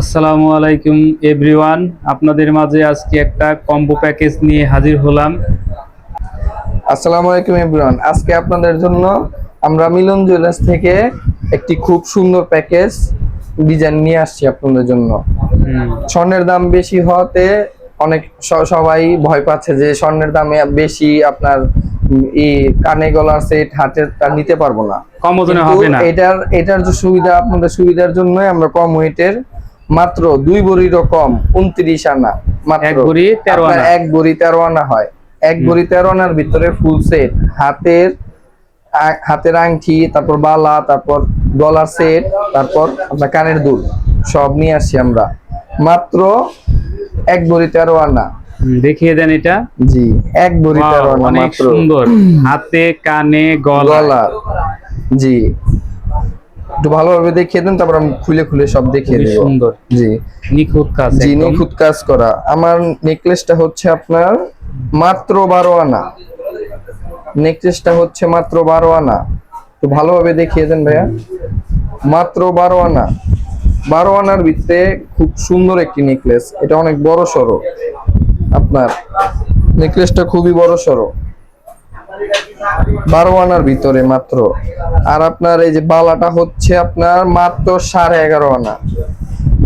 আসসালামু আলাইকুম এভরিওয়ান। আপনাদের মাঝে আজকে একটা কম্বো প্যাকেজ নিয়ে হাজির হলাম। আসসালামু আলাইকুম এভরিওয়ান। আজকে আপনাদের জন্য আমরা মিলন জুয়েলার্স থেকে একটি খুব সুন্দর প্যাকেজ ডিজাইন নিয়ে আসছি আপনাদের জন্য। স্বর্ণের দাম বেশি হওয়াতে অনেক সবাই ভয় পাচ্ছে যে স্বর্ণের দামে বেশি আপনার উম, ই কানে গলার সেট হাতে তা নিতে পারব না। কম ওজনে হবে না। এটার এটার যে সুবিধা আপনাদের সুবিধার জন্য আমরা কম ওয়েটের মাত্র দুই বড়িরও কম উনত্রিশ আনা। মাত্র এক ভরি তেরো আনা। এক বড়ি তেরো আনা হয়। এক বড়ি তেরো আনার ভিতরে ফুল সেট হাতের হাতের আংটি তারপর বালা তারপর গলার সেট তারপর আপনার কানের দুল। সব নিয়ে আসছি আমরা। মাত্র এক বড়ি তেরো আনা। দেখিয়ে দেন এটা। জি এক বড়ি তেরো আনা মাত্র। সুন্দর। হাতে কানে গলা জি। একটু ভালোভাবে দেখিয়ে দেন তারপর আমি খুলে খুলে সব দেখিয়ে দেবো। সুন্দর। জি। নিখুঁত কাজ জি। নিখুঁত কাজ করা। আমার নেকলেসটা হচ্ছে আপনার মাত্র বারো আনা। নেকলেসটা হচ্ছে মাত্র বারো আনা। একটু ভালোভাবে দেখিয়ে দেন ভাইয়া। মাত্র বারো আনা। বারো আনার ভিতরে খুব সুন্দর একটি নেকলেস। এটা অনেক বড় সড়ো। আপনার নেকলেসটা খুবই বড় সড়ো। বারো আনার ভিতরে মাত্র। আর আপনার এই যে বালাটা হচ্ছে আপনার মাত্র সাড়ে এগারো আনা।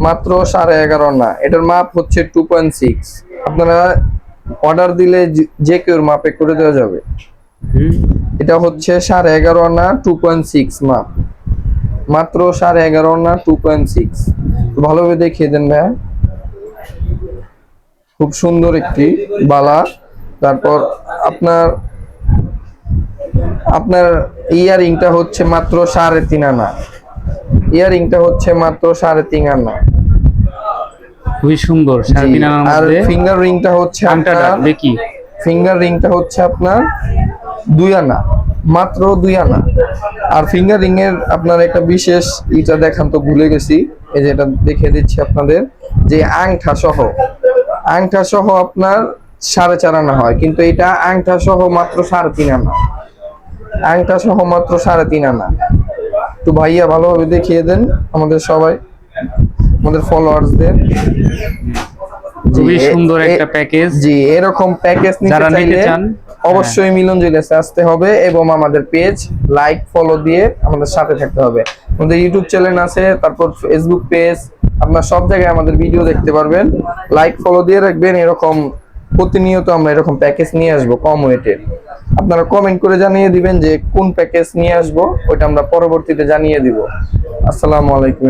মাত্র সাড়ে এগারো আনা। এটার মাপ হচ্ছে টু পয়েন্ট সিক্স আপনারা অর্ডার দিলে যে- কেউ মাপে করে দেওয়া যাবে। এটা হচ্ছে সাড়ে এগারো আনা টু পয়েন্ট সিক্স মাপ। মাত্র সাড়ে এগারো আনা টু পয়েন্ট সিক্স ভালোভাবে দেখিয়ে দেন ভাইয়া। খুব সুন্দর একটি বালা। তারপর আপনার আপনার ইয়ারিংটা হচ্ছে মাত্র সাড়ে তিন আনা। ইয়ারিংটা হচ্ছে মাত্র সাড়ে তিন আনা। খুবই সুন্দর সাড়ে তিন আনার আর ফিঙ্গার রিংটা হচ্ছে আপনার দেখি। ফিঙ্গার রিংটা হচ্ছে আপনার দুই আনা মাত্র দুই আনা। আর ফিঙ্গার রিং এর আপনার একটা বিশেষ এটা দেখান তো ভুলে গেছি। এই যে এটা দেখিয়ে দিচ্ছি আপনাদের যে আংটা সহ। আংটা সহ আপনার সাড়ে চার আনা হয় কিন্তু এটা আংটা সহ মাত্র সাড়ে তিন আনা। আংটা সহ মাত্র সাড়ে তিন আনা। তো ভাইয়া ভালোভাবে দেখিয়ে দেন আমাদের সবাই আমাদের ফলোয়ার্সদের খুবই সুন্দর একটা প্যাকেজ জি এরকম প্যাকেজ নিতে চাইলে চান, অবশ্যই মিলন জুয়েলার্সে আসতে হবে এবং আমাদের পেজ লাইক ফলো দিয়ে আমাদের সাথে থাকতে হবে। আমাদের ইউটিউব চ্যানেল আছে তারপর ফেসবুক পেজ আপনার সব জায়গায় আমাদের ভিডিও দেখতে পারবেন। লাইক ফলো দিয়ে রাখবেন এরকম প্রতিনিয়ত আমরা এরকম প্যাকেজ নিয়ে আসব কম ওয়েটের আপনারা কমেন্ট করে জানিয়ে দিবেন যে কোন প্যাকেজ নিয়ে আসব, ওইটা আমরা পরবর্তীতে জানিয়ে দিব। আসসালামু আলাইকুম